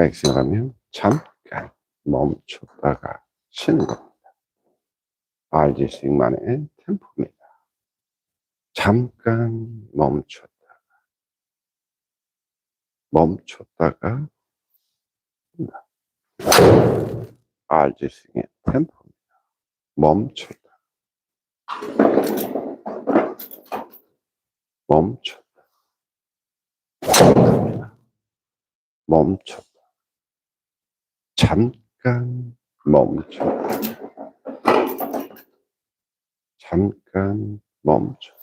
백스윙을 하면 잠깐 멈췄다가 쉬는 겁니다. RG 스윙만의 템포입니다. 잠깐 멈췄다가 멈췄다가 쉰다. RG 스윙의 템포입니다. 멈췄다. 멈췄다. 멈췄다. 멈췄다. 잠깐 멈췄다. 잠깐 멈췄다.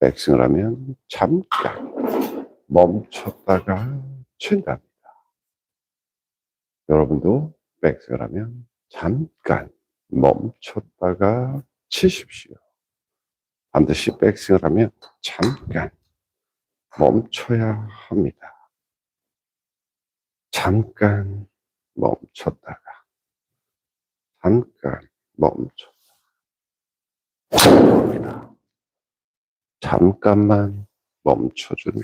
백승을 하면 잠깐 멈췄다가 쉰답니다. 여러분도 백승을 하면 잠깐 멈췄다가 치십시오. 반드시 백스윙을 하면 잠깐 멈춰야 합니다. 잠깐 멈췄다가 잠깐 멈췄다가 잠깐만 멈춰주는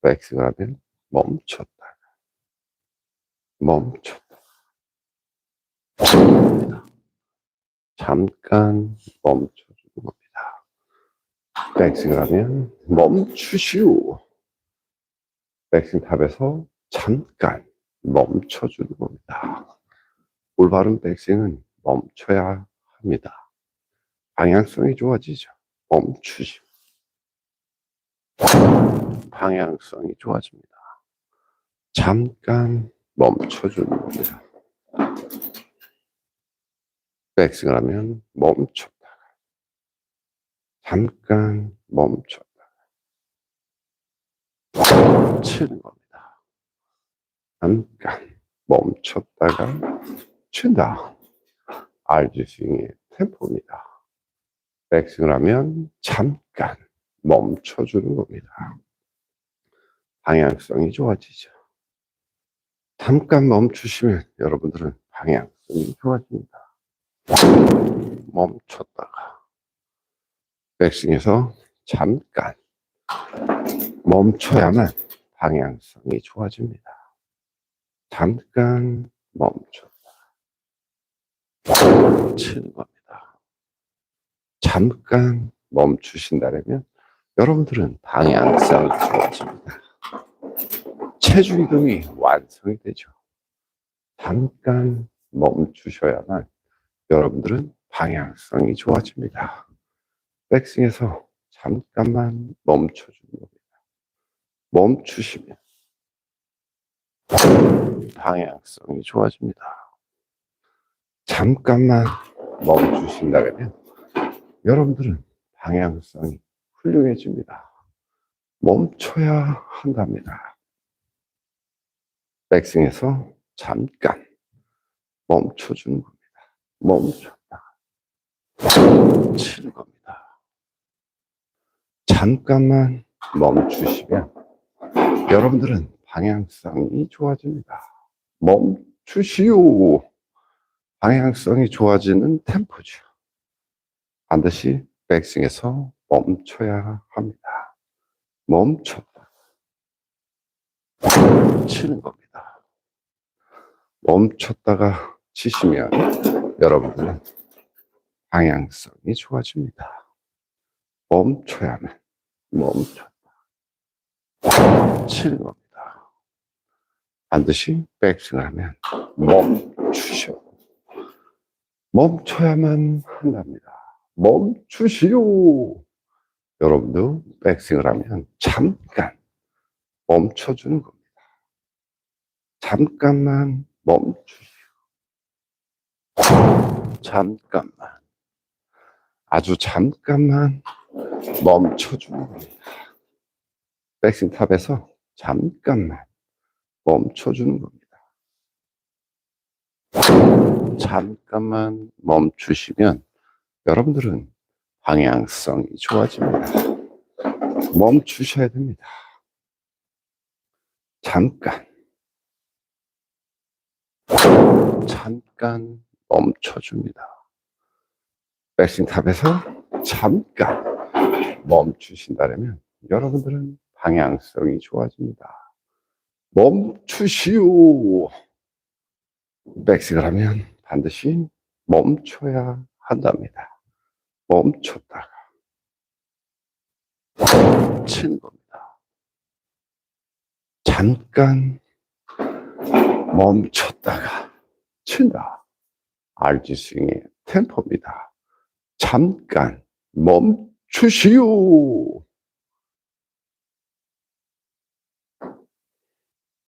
백스윙을 하면 멈췄다가 멈췄다가 잠깐 멈춰주는 겁니다. 백스윙을 하면 멈추시오. 백스윙 탑에서 잠깐 멈춰주는 겁니다. 올바른 백스윙은 멈춰야 합니다. 방향성이 좋아지죠. 멈추시오. 방향성이 좋아집니다. 잠깐 멈춰주는 겁니다. 백스윙을 하면 멈췄다가 잠깐 멈췄다가 치는 겁니다. 잠깐 멈췄다가 친다. RG 스윙의 템포입니다. 백스윙을 하면 잠깐 멈춰주는 겁니다. 방향성이 좋아지죠. 잠깐 멈추시면 여러분들은 방향성이 좋아집니다. 멈췄다가 백스윙에서 잠깐 멈춰야만 방향성이 좋아집니다. 잠깐 멈췄다. 치는 겁니다. 잠깐 멈추신다면 여러분들은 방향성이 좋아집니다. 체중 이동이 완성이 되죠. 잠깐 멈추셔야만 여러분들은 방향성이 좋아집니다. 백스윙에서 잠깐만 멈춰주는 겁니다. 멈추시면 방향성이 좋아집니다. 잠깐만 멈추신다면 여러분들은 방향성이 훌륭해집니다. 멈춰야 한답니다. 백스윙에서 잠깐 멈춰주는 겁니다. 멈췄다. 치는 겁니다. 잠깐만 멈추시면 여러분들은 방향성이 좋아집니다. 멈추시오. 방향성이 좋아지는 템포죠. 반드시 백스윙에서 멈춰야 합니다. 멈췄다. 치는 겁니다. 멈췄다가 치시면 여러분들은 방향성이 좋아집니다. 멈춰야만 멈췄다. 치는 겁니다. 반드시 백스윙을 하면 멈추셔. 멈춰야만 한답니다. 멈추시오. 여러분도 백스윙을 하면 잠깐 멈춰주는 겁니다. 잠깐만 멈추시오. 잠깐만. 아주 잠깐만 멈춰주는 겁니다. 백스윙 탑에서 잠깐만 멈춰주는 겁니다. 잠깐만 멈추시면 여러분들은 방향성이 좋아집니다. 멈추셔야 됩니다. 잠깐. 잠깐 멈춰줍니다. 백스윙 탑에서 잠깐 멈추신다면 여러분들은 방향성이 좋아집니다. 멈추시오. 백식을 하면 반드시 멈춰야 한답니다. 멈췄다가 치는 겁니다. 잠깐 멈췄다가 친다. RG 스윙의 템포입니다. 잠깐 멈추시오.